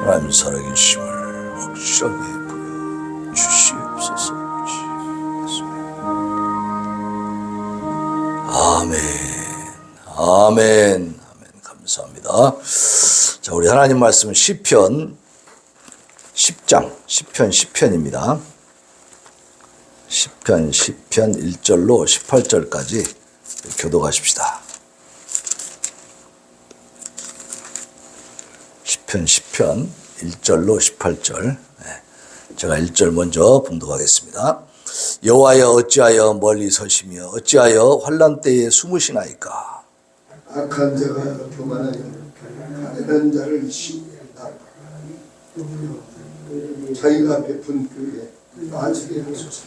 하나님 살아계심을 확실하게 보여 주시옵소서. 아멘. 아멘. 아멘. 감사합니다. 자, 우리 하나님 말씀은 시편 10장, 시편 10편입니다. 시편 10편 1절로 18절까지 교도하십시다. 시편 10편 1절로 18절. 네, 제가 1절 먼저 봉독하겠습니다. 여호와여 어찌하여 멀리 서시며 어찌하여 환란 때에 숨으시나이까 악한 자가 교만하여 가련한 자를 시기한다. 자기가 베푼 그에 빠지게 하소서.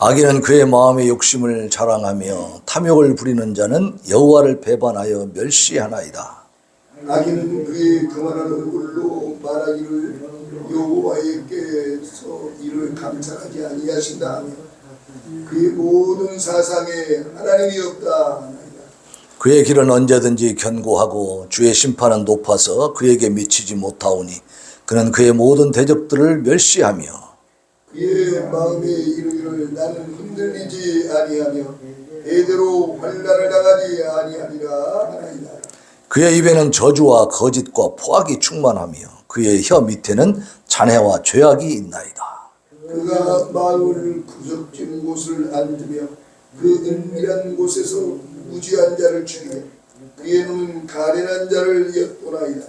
악인은 그의 마음의 욕심을 자랑하며 탐욕을 부리는 자는 여호와를 배반하여 멸시하나이다. 악인은 그의 교만한 얼굴로 말하기를 여호와께서 이를 감찰하지 아니하신다 하며 그의 모든 사상에 하나님이 없다. 그의 길은 언제든지 견고하고 주의 심판은 높아서 그에게 미치지 못하오니 그는 그의 모든 대적들을 멸시하며 그의 마음에 이르기를 나는 흔들리지 아니하며 대대로 환란을 당하지 아니하리라. 그의 입에는 저주와 거짓과 포악이 충만하며 그의 혀 밑에는 잔해와 죄악이 있나이다. 그가 마음을 구석진 곳을 앉으며 그 은밀한 곳에서 무지한 자를 죽이며 그의 눈은 가련한 자를 엿보나이다.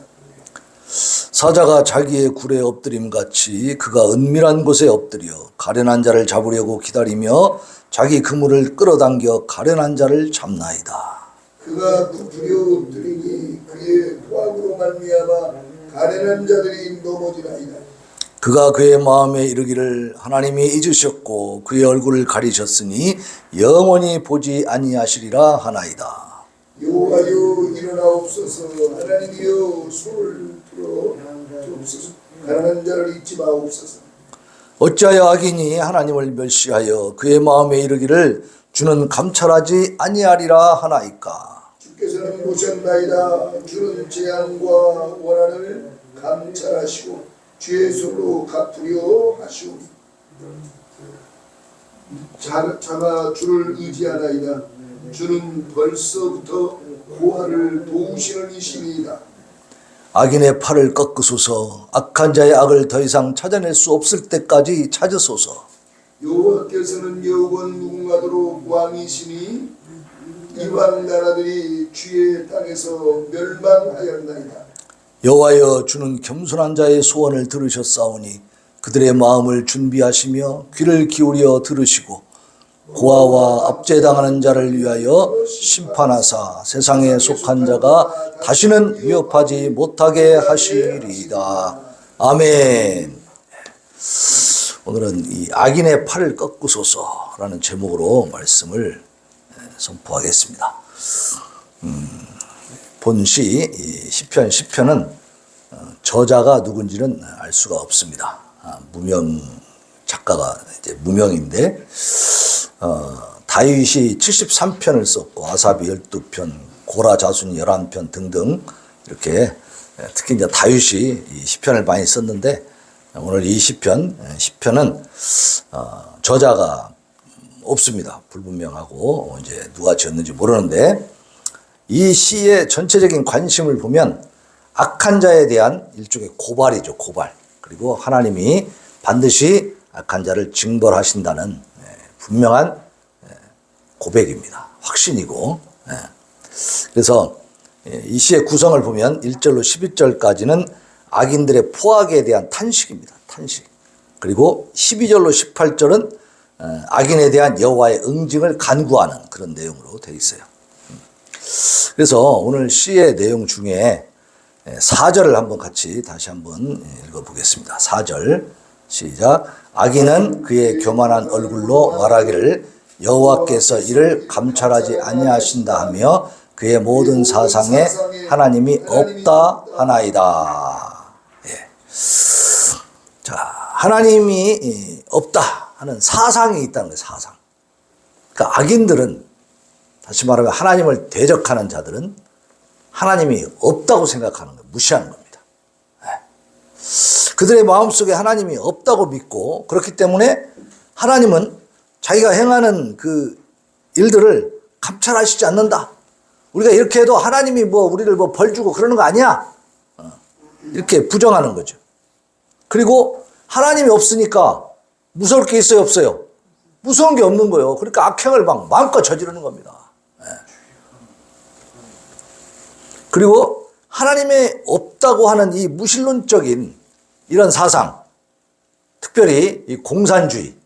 사자가 자기의 굴에 엎드림 같이 그가 은밀한 곳에 엎드려 가련한 자를 잡으려고 기다리며 자기 그물을 끌어당겨 가련한 자를 잡나이다. 그가 부풀려 엎드리니 그의 포악으로 말미암아 가련한 자들이 넘어지나이다. 그가 그의 마음에 이르기를 하나님이 잊으셨고 그의 얼굴을 가리셨으니 영원히 보지 아니하시리라 하나이다. 여호와여 일어나옵소서 하나님이여 손을 들어 주옵소서 가난한 자를 잊지 마옵소서 어찌하여 악인이 하나님을 멸시하여 그의 마음에 이르기를 주는 감찰하지 아니하리라 하나이까. 주께서는 보셨나이다. 주는 재앙과 원한을 감찰하시고 주의 손으로 갚으려 하시오니. 자- 자가 주를 의지하나이다. 주는 벌써부터 고아를 도우시는 이신이다. 악인의 팔을 꺾으소서. 악한 자의 악을 더 이상 찾아낼 수 없을 때까지 찾으소서. 여호와께서는 영원 무궁하도록 왕이시니 이방 나라들이 주의 땅에서 멸망하였나이다 여호와여 주는 겸손한 자의 소원을 들으셨사오니 그들의 마음을 준비하시며 귀를 기울여 들으시고 고아와 압제당하는 자를 위하여 심판하사 세상에 속한 자가 다시는 위협하지 못하게 하시리이다. 아멘. 오늘은 이 악인의 팔을 꺾으소서라는 제목으로 말씀을 선포하겠습니다. 본시 시편 10편은 어, 저자가 누군지는 알 수가 없습니다. 아, 무명 작가가 이제 무명인데 어, 다윗이 73편을 썼고 아삽이 12편, 고라 자순이 11편 등등 이렇게 예, 특히 이제 다윗이 이 시편을 많이 썼는데 오늘 이 시편 10편은 어, 저자가 없습니다. 불분명하고 이제 누가 지었는지 모르는데 이 시의 전체적인 관심을 보면 악한 자에 대한 일종의 고발이죠, 고발. 그리고 하나님이 반드시 악한 자를 징벌하신다는 예, 분명한 예, 고백입니다. 확신이고. 예. 그래서 예, 이 시의 구성을 보면 1절로 12절까지는 악인들의 포악에 대한 탄식입니다. 탄식. 그리고 12절로 18절은 어, 악인에 대한 여호와의 응징을 간구하는 그런 내용으로 되어 있어요. 그래서 오늘 시의 내용 중에 4절을 한번 같이 다시 한번 읽어보겠습니다. 4절 시작 악인은 그의 교만한 얼굴로 말하기를 여호와께서 이를 감찰하지 아니하신다 하며 그의 모든 사상에 하나님이 없다 하나이다. 예. 자 하나님이 없다 하는 사상이 있다는 거예요. 사상. 그러니까 악인들은 다시 말하면 하나님을 대적하는 자들은 하나님이 없다고 생각하는 거예요. 무시하는 겁니다. 예. 그들의 마음속에 하나님이 없다고 믿고 그렇기 때문에 하나님은 자기가 행하는 그 일들을 감찰하시지 않는다. 우리가 이렇게 해도 하나님이 뭐 우리를 뭐 벌 주고 그러는 거 아니야. 어, 이렇게 부정하는 거죠. 그리고 하나님이 없으니까 무서울 게 있어요, 없어요? 무서운 게 없는 거예요. 그러니까 악행을 막 마음껏 저지르는 겁니다. 예. 그리고 하나님의 없다고 하는 이 무신론적인 이런 사상, 특별히 이 공산주의.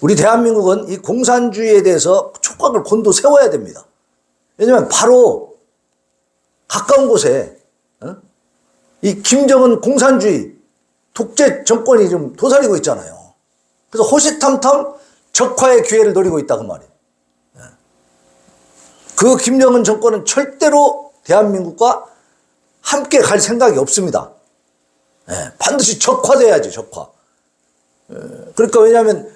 우리 대한민국은 이 공산주의에 대해서 촉각을 곤두 세워야 됩니다. 왜냐하면 바로 가까운 곳에 어? 이 김정은 공산주의 독재 정권이 좀 도사리고 있잖아요. 그래서 호시탐탐 적화의 기회를 노리고 있다 그 말이에요. 예. 그 김정은 정권은 절대로 대한민국과 함께 갈 생각이 없습니다. 예, 반드시 적화돼야지 적화. 예, 그러니까 왜냐하면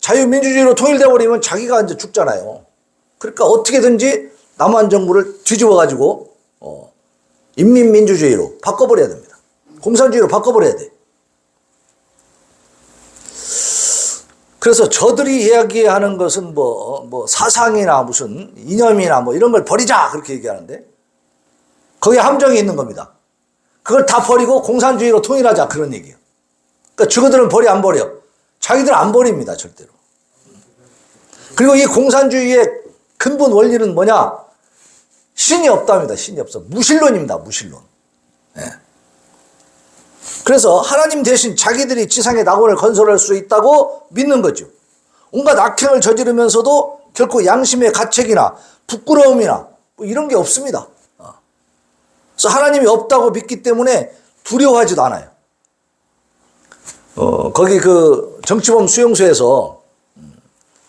자유민주주의로 통일돼 버리면 자기가 이제 죽잖아요. 그러니까 어떻게든지 남한 정부를 뒤집어 가지고 어, 인민민주주의로 바꿔버려야 됩니다. 공산주의로 바꿔버려야 돼. 그래서 저들이 이야기하는 것은 뭐, 뭐 사상이나 무슨 이념이나 뭐 이런 걸 버리자 그렇게 얘기하는데 거기에 함정이 있는 겁니다. 그걸 다 버리고 공산주의로 통일하자 그런 얘기예요. 그러니까 저들은 버리 안 버려. 자기들은 안 버립니다 절대로. 그리고 이 공산주의의 근본 원리는 뭐냐? 신이 없답니다. 신이 없어. 무신론입니다. 무신론. 예. 그래서 하나님 대신 자기들이 지상의 낙원을 건설할 수 있다고 믿는 거죠. 온갖 악행을 저지르면서도 결코 양심의 가책이나 부끄러움이나 뭐 이런 게 없습니다. 어. 그래서 하나님이 없다고 믿기 때문에 두려워하지도 않아요. 어, 거기 그 정치범 수용소에서 음,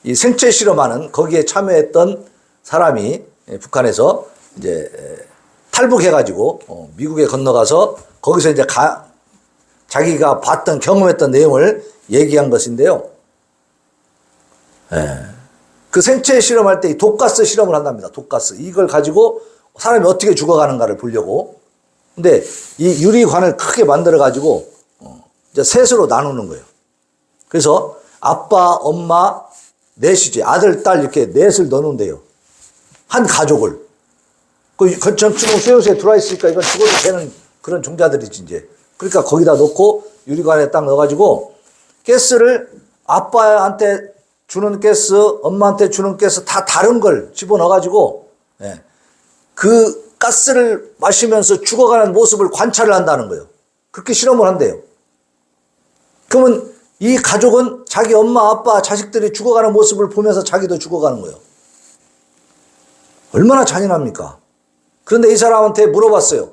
이 생체 실험하는 거기에 참여했던 사람이 예, 북한에서 이제 에, 탈북해가지고 어, 미국에 건너가서 거기서 이제 가, 자기가 봤던 경험했던 내용을 얘기한 것인데요. 예. 그 생체 실험할 때 이 독가스 실험을 한답니다. 독가스 이걸 가지고 사람이 어떻게 죽어가는가를 보려고. 근데 이 유리관을 크게 만들어 가지고 어, 이제 셋으로 나누는 거예요. 그래서 아빠, 엄마, 넷이지 아들, 딸 이렇게 넷을 넣는데요. 한 가족을. 그 전처럼 수용소에 들어와 있으니까 이건 죽어도 되는 그런 종자들이지 이제. 그러니까 거기다 놓고 유리관에 딱 넣어가지고 가스를 아빠한테 주는 가스, 엄마한테 주는 가스 다 다른 걸 집어넣어가지고 예. 그 가스를 마시면서 죽어가는 모습을 관찰을 한다는 거예요. 그렇게 실험을 한대요. 그러면 이 가족은 자기 엄마, 아빠, 자식들이 죽어가는 모습을 보면서 자기도 죽어가는 거예요. 얼마나 잔인합니까? 그런데 이 사람한테 물어봤어요.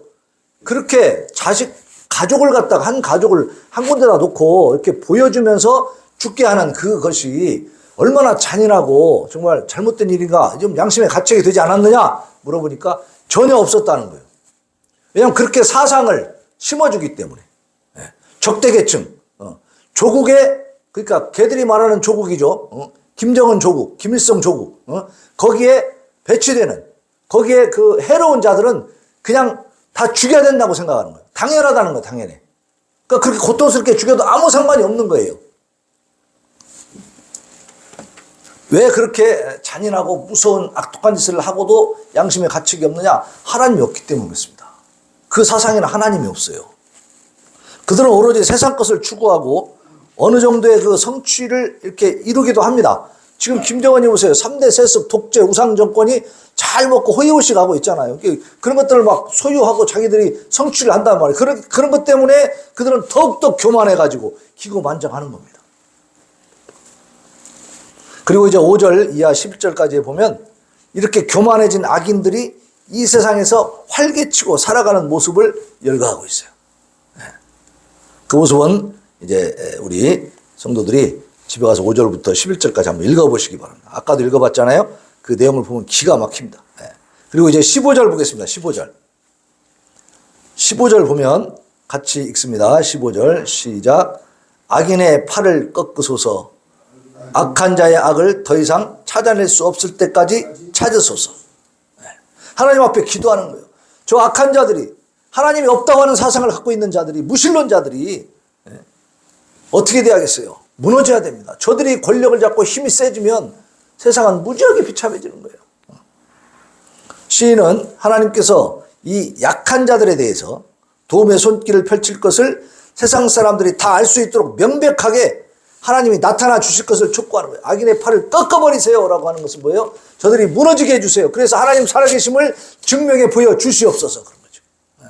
그렇게 자식, 가족을 갖다가 한 가족을 한 군데다 놓고 이렇게 보여주면서 죽게 하는 그것이 얼마나 잔인하고 정말 잘못된 일인가 좀 양심의 가책이 되지 않았느냐 물어보니까 전혀 없었다는 거예요. 왜냐하면 그렇게 사상을 심어주기 때문에 예. 적대계층 어. 조국의 그러니까 걔들이 말하는 조국이죠. 어. 김정은 조국, 김일성 조국 어. 거기에 배치되는 거기에 그 해로운 자들은 그냥 다 죽여야 된다고 생각하는 거예요. 당연하다는 거예요, 당연해. 그러니까 그렇게 고통스럽게 죽여도 아무 상관이 없는 거예요. 왜 그렇게 잔인하고 무서운 악독한 짓을 하고도 양심의 가책이 없느냐? 하나님이 없기 때문에 그렇습니다. 그 사상에는 하나님이 없어요. 그들은 오로지 세상 것을 추구하고 어느 정도의 그 성취를 이렇게 이루기도 합니다. 지금 김정은이 보세요. 3대 세습 독재 우상 정권이 잘 먹고 호의호식 하고 있잖아요. 그런 것들을 막 소유하고 자기들이 성취를 한단 말이에요. 그런, 그런 것 때문에 그들은 더욱더 교만해가지고 기고만장하는 겁니다. 그리고 이제 5절 이하 11절까지 보면 이렇게 교만해진 악인들이 이 세상에서 활개치고 살아가는 모습을 열거하고 있어요. 네. 그 모습은 이제 우리 성도들이 집에 가서 5절부터 11절까지 한번 읽어보시기 바랍니다. 아까도 읽어봤잖아요. 그 내용을 보면 기가 막힙니다. 네. 그리고 이제 15절 보겠습니다. 15절. 15절 보면 같이 읽습니다. 15절 시작. 악인의 팔을 꺾으소서 악한 자의 악을 더 이상 찾아낼 수 없을 때까지 찾으소서. 네. 하나님 앞에 기도하는 거예요. 저 악한 자들이 하나님이 없다고 하는 사상을 갖고 있는 자들이 무신론자들이 예, 어떻게 돼야겠어요? 무너져야 됩니다. 저들이 권력을 잡고 힘이 세지면 세상은 무지하게 비참해지는 거예요. 시인은 하나님께서 이 약한 자들에 대해서 도움의 손길을 펼칠 것을 세상 사람들이 다 알 수 있도록 명백하게 하나님이 나타나 주실 것을 촉구하는 거예요. 악인의 팔을 꺾어버리세요. 라고 하는 것은 뭐예요? 저들이 무너지게 해주세요. 그래서 하나님 살아계심을 증명해 보여 주시옵소서. 그런 거죠. 네.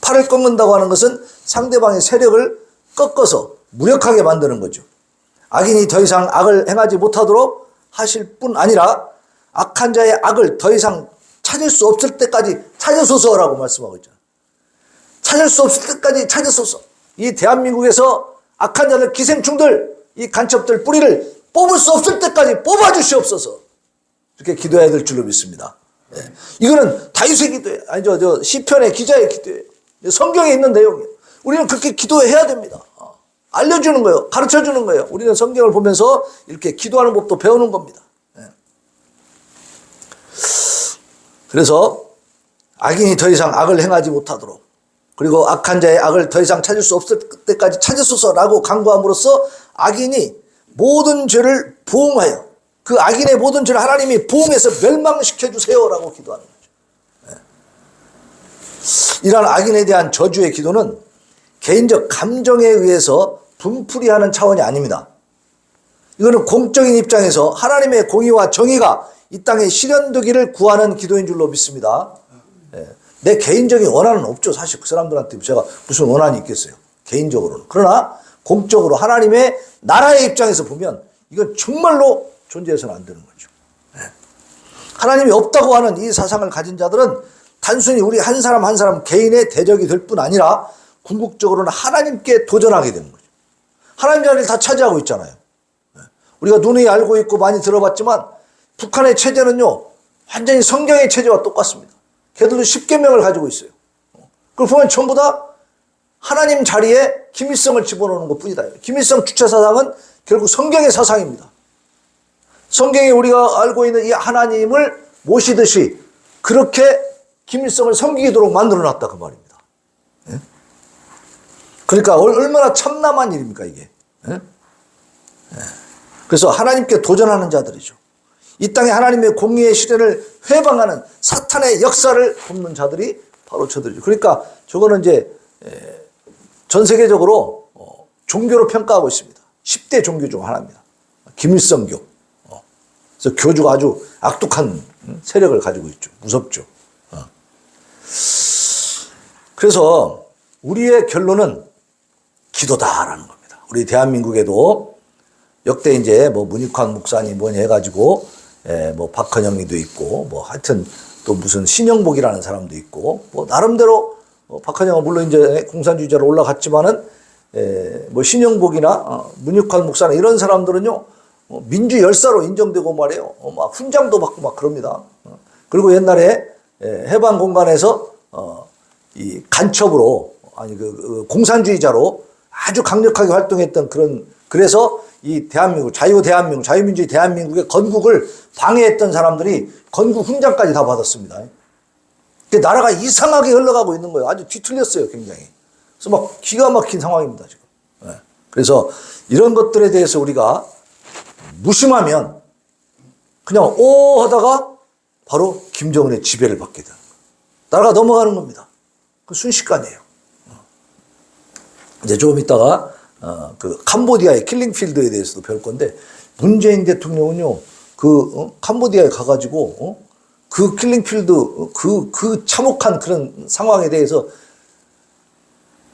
팔을 꺾는다고 하는 것은 상대방의 세력을 꺾어서 무력하게 만드는 거죠. 악인이 더 이상 악을 행하지 못하도록 하실 뿐 아니라 악한 자의 악을 더 이상 찾을 수 없을 때까지 찾으소서라고 말씀하고 있잖아요. 찾을 수 없을 때까지 찾으소서. 이 대한민국에서 악한 자들, 기생충들, 이 간첩들 뿌리를 뽑을 수 없을 때까지 뽑아주시옵소서. 이렇게 기도해야 될 줄로 믿습니다. 예. 이거는 다윗의 기도예요. 아니, 저, 저, 시편의 기자의 기도예요. 성경에 있는 내용이에요. 우리는 그렇게 기도해야 됩니다. 어. 알려주는 거예요. 가르쳐 주는 거예요. 우리는 성경을 보면서 이렇게 기도하는 법도 배우는 겁니다. 예. 그래서 악인이 더 이상 악을 행하지 못하도록 그리고 악한 자의 악을 더 이상 찾을 수 없을 때까지 찾으소서라고 강구함으로써 악인이 모든 죄를 보응하여 그 악인의 모든 죄를 하나님이 보응해서 멸망시켜 주세요라고 기도하는 거죠. 예. 이러한 악인에 대한 저주의 기도는 개인적 감정에 의해서 분풀이하는 차원이 아닙니다. 이거는 공적인 입장에서 하나님의 공의와 정의가 이 땅에 실현되기를 구하는 기도인 줄로 믿습니다. 예. 내 개인적인 원한은 없죠. 사실 그 사람들한테 제가 무슨 원한이 있겠어요. 개인적으로는. 그러나 공적으로 하나님의 나라의 입장에서 보면 이건 정말로 존재해서는 안 되는 거죠. 예. 하나님이 없다고 하는 이 사상을 가진 자들은 단순히 우리 한 사람 한 사람 개인의 대적이 될 뿐 아니라 궁극적으로는 하나님께 도전하게 되는 거죠. 하나님 자리를 다 차지하고 있잖아요. 예. 우리가 눈에 알고 있고 많이 들어봤지만 북한의 체제는요, 완전히 성경의 체제와 똑같습니다. 걔들도 10개명을 가지고 있어요. 그걸 보면 전부 다 하나님 자리에 김일성을 집어넣는 것 뿐이다. 김일성 주체 사상은 결국 성경의 사상입니다. 성경에 우리가 알고 있는 이 하나님을 모시듯이 그렇게 김일성을 섬기도록 만들어 놨다 그 말입니다. 예? 그러니까 얼- 얼마나 참남한 일입니까 이게. 예? 예. 그래서 하나님께 도전하는 자들이죠. 이 땅에 하나님의 공의의 시대를 회방하는 사탄의 역사를 돕는 자들이 바로 저들이죠. 그러니까 저거는 이제 에, 전 세계적으로 어, 종교로 평가하고 있습니다. 10대 종교 중 하나입니다. 김일성교. 어. 그래서 교주가 아주 악독한 음, 세력을 가지고 있죠. 무섭죠. 어. 그래서 우리의 결론은 기도다라는 겁니다. 우리 대한민국에도 역대 이제 뭐 문익환 목사님 뭐니 해가지고 에, 뭐 박헌영이도 있고 뭐 하여튼 또 무슨 신영복이라는 사람도 있고 뭐 나름대로 어, 박헌영은 물론 이제 공산주의자로 올라갔지만은 에, 뭐 신영복이나 어, 문익환 목사나 이런 사람들은요 어, 민주 열사로 인정되고 말이에요. 어, 막 훈장도 받고 막 그럽니다. 어, 그리고 옛날에 에, 해방 공간에서 어, 이 간첩으로 아니 그, 그 공산주의자로 아주 강력하게 활동했던 그런 그래서 이 대한민국 자유 대한민국 자유민주주의 대한민국의 건국을 방해했던 사람들이 건국 훈장까지 다 받았습니다. 그 나라가 이상하게 흘러가고 있는 거예요. 아주 뒤틀렸어요, 굉장히. 그래서 막 기가 막힌 상황입니다, 지금. 예. 그래서 이런 것들에 대해서 우리가 무심하면 그냥 오 하다가 바로 김정은의 지배를 받게 되는 거예요. 나라가 넘어가는 겁니다. 그 순식간이에요. 어. 이제 조금 있다가 어, 그 캄보디아의 킬링필드에 대해서도 배울 건데 문재인 대통령은요 그 어? 캄보디아에 가가지고 어? 그 킬링필드 그그 참혹한 그런 상황에 대해서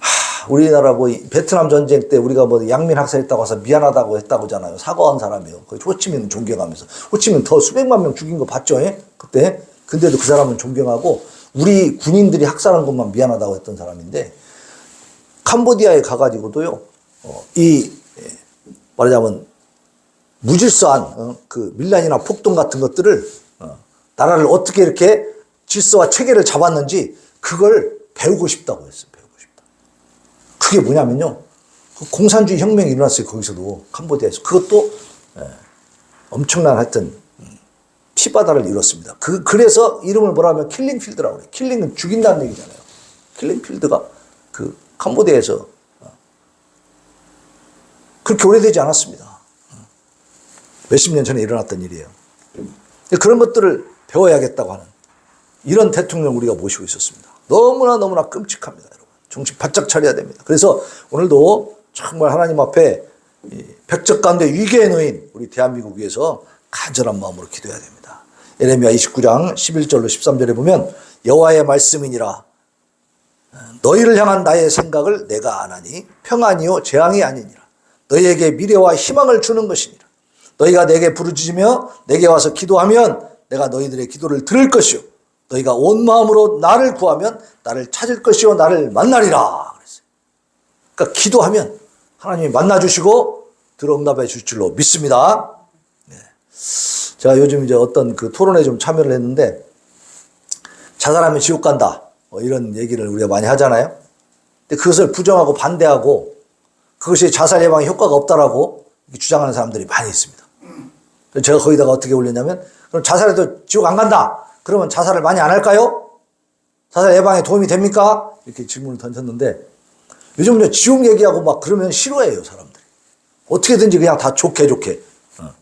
하, 우리나라 뭐 베트남 전쟁 때 우리가 뭐 양민 학살했다고 해서 미안하다고 했다고잖아요 사과한 사람이요 그 호치민 존경하면서 호치민 더 수백만 명 죽인 거 봤죠 예? 그때 근데도 그 사람은 존경하고 우리 군인들이 학살한 것만 미안하다고 했던 사람인데 캄보디아에 가가지고도요 어, 이 예, 말하자면 무질서한 어, 그 밀란이나 폭동 같은 것들을 어, 나라를 어떻게 이렇게 질서와 체계를 잡았는지 그걸 배우고 싶다고 했어요. 배우고 싶다. 그게 뭐냐면요. 그 공산주의 혁명이 일어났어요. 거기서도 캄보디아에서 그것도 예, 엄청난 하여튼 음, 피바다를 이뤘습니다. 그 그래서 이름을 뭐라 하면 킬링필드라고 그래요. 킬링은 죽인다는 얘기잖아요. 킬링필드가 그 캄보디아에서 어, 그렇게 오래되지 않았습니다. 어. 몇십 년 전에 일어났던 일이에요. 그런 것들을 배워야겠다고 하는 이런 대통령 우리가 모시고 있었습니다. 너무나 너무나 끔찍합니다, 여러분. 정신 바짝 차려야 됩니다. 그래서 오늘도 정말 하나님 앞에 이 백적 가운데 위기에 놓인 우리 대한민국 위해서 간절한 마음으로 기도해야 됩니다. 예레미야 29장 11절로 13절에 보면 여호와의 말씀이니라 너희를 향한 나의 생각을 내가 아나니 평안이요 재앙이 아니니라 너희에게 미래와 희망을 주는 것이니라 너희가 내게 부르짖으며 내게 와서 기도하면 내가 너희들의 기도를 들을 것이요 너희가 온 마음으로 나를 구하면 나를 찾을 것이요 나를 만나리라 그랬어요. 그러니까 기도하면 하나님이 만나 주시고 들어응답해 줄 줄로 믿습니다. 네. 제가 요즘 이제 어떤 그 토론에 좀 참여를 했는데 자살하면 지옥 간다. 뭐 이런 얘기를 우리가 많이 하잖아요. 근데 그것을 부정하고 반대하고 그것이 자살 예방에 효과가 없다라고 주장하는 사람들이 많이 있습니다. 제가 거기다가 어떻게 올렸냐면 그럼 자살해도 지옥 안 간다. 그러면 자살을 많이 안 할까요? 자살 예방에 도움이 됩니까? 이렇게 질문을 던졌는데 요즘 은 지옥 얘기하고 막 그러면 싫어해요 사람들이. 어떻게든지 그냥 다 좋게 좋게. 어.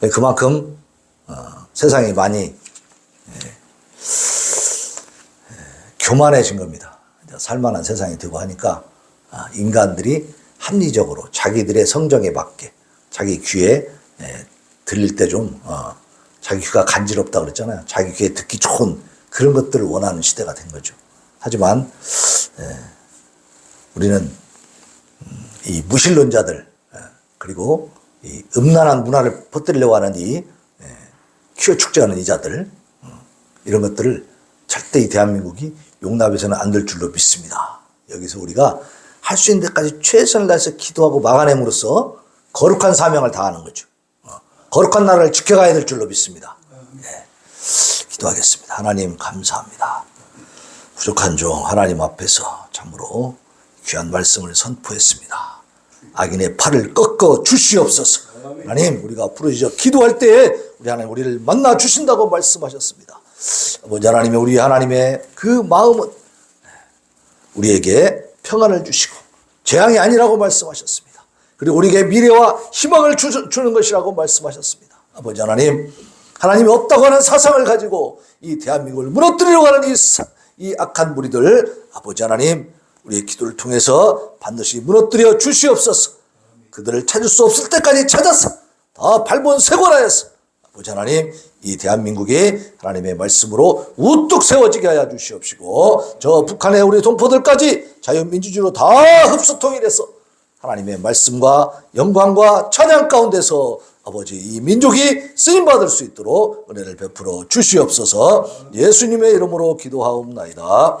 네, 그만큼 어, 세상이 많이 예, 예, 교만해진 겁니다. 살만한 세상이 되고 하니까 아, 인간들이 합리적으로 자기들의 성정에 맞게 자기 귀에 예, 들릴 때좀 어, 자기 귀가 간지럽다 그랬잖아요. 자기 귀에 듣기 좋은 그런 것들을 원하는 시대가 된 거죠. 하지만 예, 우리는 음, 이 무신론자들 예, 그리고 이 음란한 문화를 퍼뜨리려고 하는 이 예, 퀴어 축제하는 이자들 어, 이런 것들을 절대 이 대한민국이 용납해서는 안 될 줄로 믿습니다. 여기서 우리가 할 수 있는 데까지 최선을 다해서 기도하고 막아냄으로써 거룩한 사명을 다하는 거죠. 어, 거룩한 나라를 지켜가야 될 줄로 믿습니다. 예, 기도하겠습니다. 하나님 감사합니다. 부족한 종 하나님 앞에서 참으로 귀한 말씀을 선포했습니다. 악인의 팔을 꺾어 주시옵소서. 하나님 우리가 부르짖어 기도할 때에 우리 하나님 우리를 만나 주신다고 말씀하셨습니다. 아버지 하나님의 우리 하나님의 그 마음은 우리에게 평안을 주시고 재앙이 아니라고 말씀하셨습니다. 그리고 우리에게 미래와 희망을 주, 는 것이라고 말씀하셨습니다. 아버지 하나님, 하나님이 없다고 하는 사상을 가지고 이 대한민국을 무너뜨리려고 하는 이, 사- 이 악한 무리들, 아버지 하나님, 우리의 기도를 통해서 반드시 무너뜨려 주시옵소서. 그들을 찾을 수 없을 때까지 찾아서 다 발본 세권하여서 아버지 하나님 이 대한민국이 하나님의 말씀으로 우뚝 세워지게 하여 주시옵시고 저 북한의 우리 동포들까지 자유민주주의로 다 흡수 통일해서 하나님의 말씀과 영광과 찬양 가운데서 아버지 이 민족이 쓰임 받을 수 있도록 은혜를 베풀어 주시옵소서 예수님의 이름으로 기도하옵나이다.